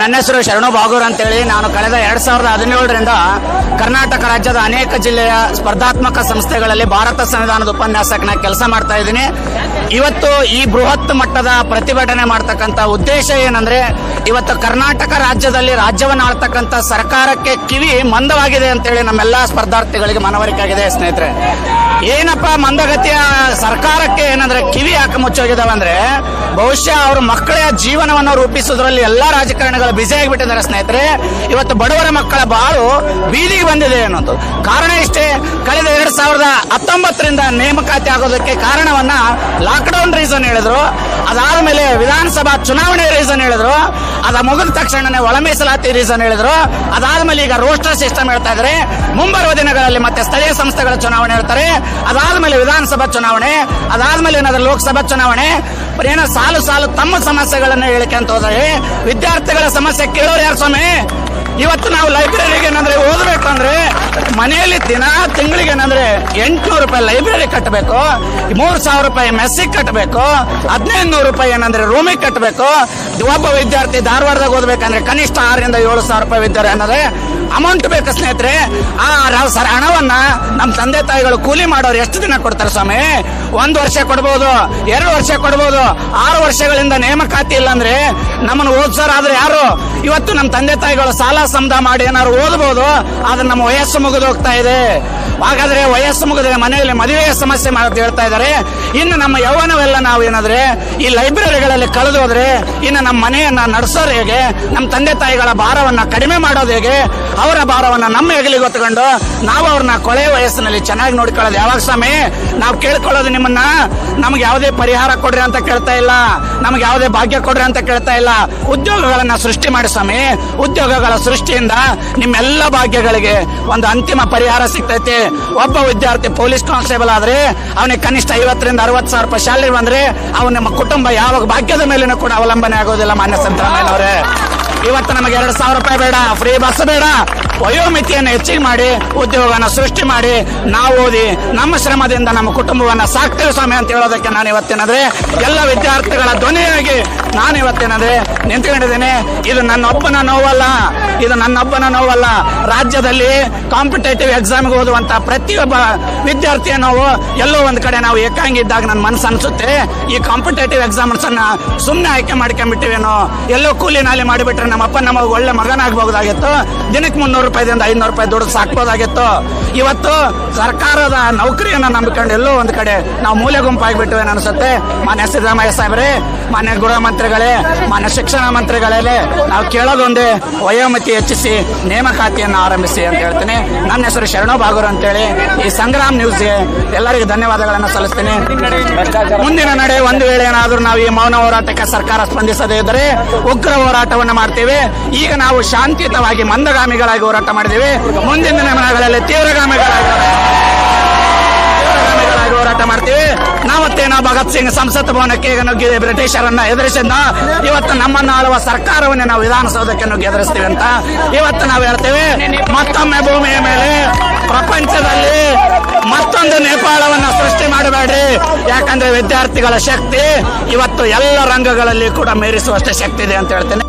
ನನ್ನ ಹೆಸರು ಶರಣು ಬಾಗೂರ್ ಅಂತೇಳಿ. ನಾನು ಕಳೆದ ಎರಡ್ ಸಾವಿರದ ಹದಿನೇಳರಿಂದ ಕರ್ನಾಟಕ ರಾಜ್ಯದ ಅನೇಕ ಜಿಲ್ಲೆಯ ಸ್ಪರ್ಧಾತ್ಮಕ ಸಂಸ್ಥೆಗಳಲ್ಲಿ ಭಾರತ ಸಂವಿಧಾನದ ಉಪನ್ಯಾಸಕನ ಕೆಲಸ ಮಾಡ್ತಾ ಇದ್ದೀನಿ. ಇವತ್ತು ಈ ಬೃಹತ್ ಮಟ್ಟದ ಪ್ರತಿಭಟನೆ ಮಾಡ್ತಕ್ಕಂಥ ಉದ್ದೇಶ ಏನಂದ್ರೆ, ಇವತ್ತು ಕರ್ನಾಟಕ ರಾಜ್ಯದಲ್ಲಿ ರಾಜ್ಯವನ್ನು ಆಳ್ತಕ್ಕಂತ ಸರ್ಕಾರಕ್ಕೆ ಕಿವಿ ಮಂದವಾಗಿದೆ ಅಂತೇಳಿ ನಮ್ಮೆಲ್ಲ ಸ್ಪರ್ಧಾರ್ಥಿಗಳಿಗೆ ಮನವರಿಕೆ ಆಗಿದೆ, ಸ್ನೇಹಿತರೆ. ಏನಪ್ಪ ಮಂದಗತಿಯ ಸರ್ಕಾರಕ್ಕೆ ಏನಂದ್ರೆ ಕಿವಿ ಹಾಕಿ ಮುಚ್ಚೋಗಿದಾವೆ ಅಂದ್ರೆ ಬಹುಶಃ ಅವ್ರ ಮಕ್ಕಳ ಜೀವನವನ್ನು ರೂಪಿಸೋದ್ರಲ್ಲಿ ಎಲ್ಲಾ ರಾಜಕಾರಣಿಗಳು ಬ್ಯುಸಿ ಆಗಿಬಿಟ್ಟಿದ್ದಾರೆ ಸ್ನೇಹಿತರೆ. ಇವತ್ತು ಬಡವರ ಮಕ್ಕಳ ಬಾಳು ಬೀದಿಗೆ ಬಂದಿದೆ ಅನ್ನೋದು. ಕಾರಣ ಇಷ್ಟೇ, ಕಳೆದ ಎರಡ್ ಸಾವಿರದ ಹತ್ತೊಂಬತ್ತರಿಂದ ನೇಮಕಾತಿ ಆಗೋದಕ್ಕೆ ಕಾರಣವನ್ನ ಲಾಕ್ಡೌನ್ ರೀಸನ್ ಹೇಳಿದ್ರು. ಅದಾದ್ಮೇಲೆ ವಿಧಾನಸಭಾ ಚುನಾವಣೆ ರೀಸನ್ ಹೇಳಿದ್ರು, ಅದ ಮುಗಿದ ತಕ್ಷಣನೇ ಒಳ ಮೀಸಲಾತಿ ರೀಸನ್ ಹೇಳಿದ್ರು. ಅದಾದ್ಮೇಲೆ ಈಗ ರೋಸ್ಟರ್ ಸಿಸ್ಟಮ್ ಹೇಳ್ತಾ ಇದ್ರೆ. ಮುಂಬರುವ ದಿನಗಳಲ್ಲಿ ಮತ್ತೆ ಸ್ಥಳೀಯ ಸಂಸ್ಥೆಗಳ ಚುನಾವಣೆ ಹೇಳ್ತಾರೆ. ಅದಾದ್ಮೇಲೆ ವಿಧಾನಸಭಾ ಚುನಾವಣೆ ಅದಾದ್ಮೇಲೆ ಏನಾದ್ರೂ ಲೋಕಸಭಾ ಚುನಾವಣೆ. ಏನೋ ಸಾಲು ಸಾಲು ತಮ್ಮ ಸಮಸ್ಯೆಗಳನ್ನ ಹೇಳಿಕೆ ಹೋದರೆ, ವಿದ್ಯಾರ್ಥಿಗಳ ಸಮಸ್ಯೆ ಕೇಳೋರು ಯಾರು ಸ್ವಾಮಿ? ಇವತ್ತು ನಾವು ಲೈಬ್ರರಿಗೆ ಮನೆಯಲ್ಲಿ ದಿನ ತಿಂಗಳಿಗೆ ಏನಂದ್ರೆ ಎಂಟ್ನೂರು ರೂಪಾಯಿ ಲೈಬ್ರರಿ ಕಟ್ಟಬೇಕು ಮೂರ್ ಸಾವಿರ ರೂಪಾಯಿ ಮೆಸ್ಸಿಗೆ ಕಟ್ಟಬೇಕು ಹದಿನೈದು ನೂರು ರೂಪಾಯಿ ಏನಂದ್ರೆ ರೂಮಿಗೆ ಕಟ್ಟಬೇಕು ಒಬ್ಬ ವಿದ್ಯಾರ್ಥಿ ಧಾರವಾಡದಾಗ ಓದಬೇಕಂದ್ರೆ ಕನಿಷ್ಠ ಆರರಿಂದ ಏಳು ಸಾವಿರ ರೂಪಾಯಿ ವಿದ್ಯಾರ್ಥಿ ಅನ್ನೋದ್ರೆ ಅಮೌಂಟ್ ಬೇಕು ಸ್ನೇಹಿತರೆ. ಆ ಸರ್, ಹಣವನ್ನ ನಮ್ಮ ತಂದೆ ತಾಯಿಗಳು ಕೂಲಿ ಮಾಡೋರು ಎಷ್ಟು ದಿನ ಕೊಡ್ತಾರೆ ಸ್ವಾಮಿ? ಒಂದು ವರ್ಷ ಕೊಡ್ಬೋದು, ಎರಡು ವರ್ಷ ಕೊಡ್ಬೋದು, ಆರು ವರ್ಷಗಳಿಂದ ನೇಮಕಾತಿ ಇಲ್ಲ ಅಂದ್ರೆ ನಮ್ಮನ್ನು ಆದ್ರೆ ಯಾರು? ಇವತ್ತು ನಮ್ಮ ತಂದೆ ತಾಯಿಗಳು ಸಾಲ ಸಮದ ಮಾಡಿ ಏನಾದ್ರು ಓದಬಹುದು ಆದ್ರೆ ನಮ್ಮ ವಯಸ್ಸು ಮುಗಿದು ಹೋಗ್ತಾ ಇದೆ. ಹಾಗಾದ್ರೆ ವಯಸ್ಸು ಮುಗಿದ್ರೆ ಮನೆಯಲ್ಲಿ ಮದುವೆಯ ಸಮಸ್ಯೆ ಮಾಡೋದು ಹೇಳ್ತಾ ಇದ್ದಾರೆ. ಇನ್ನು ನಮ್ಮ ಯೌವನವೆಲ್ಲ ನಾವು ಏನಾದ್ರೆ ಈ ಲೈಬ್ರರಿಗಳಲ್ಲಿ ಕಳೆದು ಹೋದ್ರೆ, ಇನ್ನು ನಮ್ಮ ಮನೆಯನ್ನ ನಡೆಸೋರು ಹೇಗೆ, ನಮ್ಮ ತಂದೆ ತಾಯಿಗಳ ಭಾರವನ್ನ ಕಡಿಮೆ ಮಾಡೋದು ಹೇಗೆ, ಅವರ ಭಾರವನ್ನ ನಮ್ಮ ಹೆಗಲಿಗೆ ಹೊತ್ಕೊಂಡು ನಾವು ಅವ್ರನ್ನ ಕೊಳೆ ವಯಸ್ಸಿನಲ್ಲಿ ಚೆನ್ನಾಗಿ ನೋಡ್ಕೊಳ್ಳೋದು. ಯಾವಾಗ ಸ್ವಾಮಿ? ನಾವು ಕೇಳ್ಕೊಳ್ಳೋದು ನಿಮ್ಮನ್ನ. ನಮ್ಗೆ ಯಾವುದೇ ಪರಿಹಾರ ಕೊಡ್ರಿ ಅಂತ ಕೇಳ್ತಾ ಇಲ್ಲ. ನಮ್ಗೆ ಯಾವುದೇ ಭಾಗ್ಯ ಕೊಡ್ರಿ ಅಂತ ಕೇಳ್ತಾ ಇಲ್ಲ. ಉದ್ಯೋಗಗಳನ್ನ ಸೃಷ್ಟಿ ಮಾಡಿ ಸ್ವಾಮಿ. ಉದ್ಯೋಗಗಳ ಸೃಷ್ಟಿಯಿಂದ ನಿಮ್ಮೆಲ್ಲ ಭಾಗ್ಯಗಳಿಗೆ ಒಂದು ಅಂತಿಮ ಪರಿಹಾರ ಸಿಗ್ತೈತಿ. ಒಬ್ಬ ವಿದ್ಯಾರ್ಥಿ ಪೊಲೀಸ್ ಕಾನ್ಸ್ಟೇಬಲ್ ಆದ್ರೆ, ಅವನಿಗೆ ಕನಿಷ್ಠ ಐವತ್ತರಿಂದ ಅರವತ್ತು ಸಾವಿರ ರೂಪಾಯಿ ಸ್ಯಾಲರಿ ಬಂದ್ರೆ, ಅವನ ನಮ್ಮ ಕುಟುಂಬ ಯಾವಾಗ ಭಾಗ್ಯದ ಮೇಲೆ ಕೂಡ ಅವಲಂಬನೆ ಆಗೋದಿಲ್ಲ ಮಾನ್ಯ ಸಿದ್ದರಾಮಯ್ಯನವರೇ ಇವತ್ತು ನಮಗೆ ಎರಡು ಸಾವಿರ ರೂಪಾಯಿ ಬೇಡ. ಫ್ರೀ ಬಸ್ ಬೇಡ. ವಯೋಮಿತಿಯನ್ನು ಹೆಚ್ಚಿಗೆ ಮಾಡಿ, ಉದ್ಯೋಗವನ್ನು ಸೃಷ್ಟಿ ಮಾಡಿ, ನಾವು ಓದಿ ನಮ್ಮ ಶ್ರಮದಿಂದ ನಮ್ಮ ಕುಟುಂಬವನ್ನು ಸಾಕ್ತೇವೆ ಸ್ವಾಮಿ ಅಂತ ಹೇಳೋದಕ್ಕೆ ನಾನು ಇವತ್ತೇನಂದ್ರೆ ಎಲ್ಲ ವಿದ್ಯಾರ್ಥಿಗಳ ಧ್ವನಿಯಾಗಿ ನಾನು ಇವತ್ತೇನಂದ್ರೆ ನಿಂತ್ಕೊಂಡಿದ್ದೇನೆ. ಇದು ನನ್ನೊಬ್ಬನ ನೋವಲ್ಲ. ಇದು ನನ್ನೊಬ್ಬನ ನೋವಲ್ಲ. ರಾಜ್ಯದಲ್ಲಿ ಕಾಂಪಿಟೇಟಿವ್ ಎಕ್ಸಾಮ್ಗೆ ಓದುವಂತ ಪ್ರತಿಯೊಬ್ಬ ವಿದ್ಯಾರ್ಥಿಯ ನೋವು ಎಲ್ಲೋ ಒಂದು ಕಡೆ ನಾವು ಏಕಾಂಗಿ ಇದ್ದಾಗ ನನ್ನ ಮನಸ್ಸು ಅನ್ಸುತ್ತೆ. ಈ ಕಾಂಪಿಟೇಟಿವ್ ಎಕ್ಸಾಮ್ಸ್ ಅನ್ನ ಸುಮ್ಮನೆ ಆಯ್ಕೆ ಮಾಡ್ಕೊಂಡ್ಬಿಟ್ಟಿವೇನೋ. ಎಲ್ಲೋ ಕೂಲಿ ನಾಲಿ ಮಾಡಿಬಿಟ್ರೆ ನಮ್ಮ ಅಪ್ಪ ನಮ್ಮ ಒಳ್ಳೆ ಮಗನಾಗಬಹುದಾಗಿತ್ತು. ದಿನಕ್ಕೆ ಮುನ್ನೂರು ರೂಪಾಯಿದಿಂದ ಐನೂರು ರೂಪಾಯಿ ದುಡ್ಡು ಸಾಕ್ಬೋದಾಗಿತ್ತು. ಇವತ್ತು ಸರ್ಕಾರದ ನೌಕರಿಯನ್ನ ನಂಬಿಕೊಂಡು ಎಲ್ಲೋ ಒಂದು ಕಡೆ ನಾವು ಮೂಲೆ ಗುಂಪಾಗಿಬಿಟ್ಟಿವೆ ಅನಿಸುತ್ತೆ. ಮಾನ್ಯ ಸಿದ್ದರಾಮಯ್ಯ ಸಾಹೇಬ್ರೆ, ಮಾನ್ಯ ಗೃಹ ಮಂತ್ರಿಗಳೇ, ಮಾನ್ಯ ಶಿಕ್ಷಣ ಮಂತ್ರಿಗಳೇ, ನಾವು ಕೇಳೋದೊಂದೇ ವಯೋಮತಿ ಹೆಚ್ಚಿಸಿ ನೇಮಕಾತಿಯನ್ನು ಆರಂಭಿಸಿ ಅಂತ ಹೇಳ್ತೀನಿ. ನನ್ನ ಹೆಸರು ಶರಣೋ ಬಾಗೂರ್ ಅಂತೇಳಿ ಈ ಸಂಗ್ರಾಮ್ ನ್ಯೂಸ್ಗೆ ಎಲ್ಲರಿಗೂ ಧನ್ಯವಾದಗಳನ್ನು ಸಲ್ಲಿಸ್ತೀನಿ. ಮುಂದಿನ ನಡೆ ಒಂದು ವೇಳೆ ಏನಾದರೂ ನಾವು ಈ ಮೌನ ಹೋರಾಟಕ್ಕೆ ಸರ್ಕಾರ ಸ್ಪಂದಿಸದೇ ಇದ್ದರೆ ಉಗ್ರ ಹೋರಾಟವನ್ನು ಮಾಡ್ತೇವೆ. ಈಗ ನಾವು ಶಾಂತಿಯುತವಾಗಿ ಮಂದಗಾಮಿಗಳಾಗಿ ಹೋರಾಟ ಮಾಡಿದ್ದೇವೆ. ಮುಂದಿನ ದಿನಗಳಲ್ಲಿ ತೀವ್ರಗಾಮಿಗಳಾಗಿ ತೀವ್ರಗಾಮಿಗಳಾಗಿ ಹೋರಾಟ ಮಾಡ್ತೀವಿ. ನಾವತ್ತೇನೋ ಭಗತ್ ಸಿಂಗ್ ಸಂಸತ್ ಭವನಕ್ಕೆ ಈಗ ನುಗ್ಗಿ ಬ್ರಿಟಿಷರನ್ನ ಎದುರಿಸಿದ ಇವತ್ತು ನಮ್ಮನ್ನು ಆಳುವ ಸರ್ಕಾರವನ್ನೇ ನಾವು ವಿಧಾನಸೌಧಕ್ಕೆ ನುಗ್ಗಿ ಎದುರಿಸ್ತೀವಿ ಅಂತ ಇವತ್ತು ನಾವು ಹೇಳ್ತೇವೆ. ಮತ್ತೊಮ್ಮೆ ಭೂಮಿಯ ಮೇಲೆ ಪ್ರಪಂಚದಲ್ಲಿ ಮತ್ತೊಂದು ನೇಪಾಳವನ್ನ ಸೃಷ್ಟಿ ಮಾಡಬೇಡ್ರಿ. ಯಾಕಂದ್ರೆ ವಿದ್ಯಾರ್ಥಿಗಳ ಶಕ್ತಿ ಇವತ್ತು ಎಲ್ಲ ರಂಗಗಳಲ್ಲಿ ಕೂಡ ಮೀರಿಸುವಷ್ಟು ಶಕ್ತಿ ಇದೆ ಅಂತ ಹೇಳ್ತೇನೆ.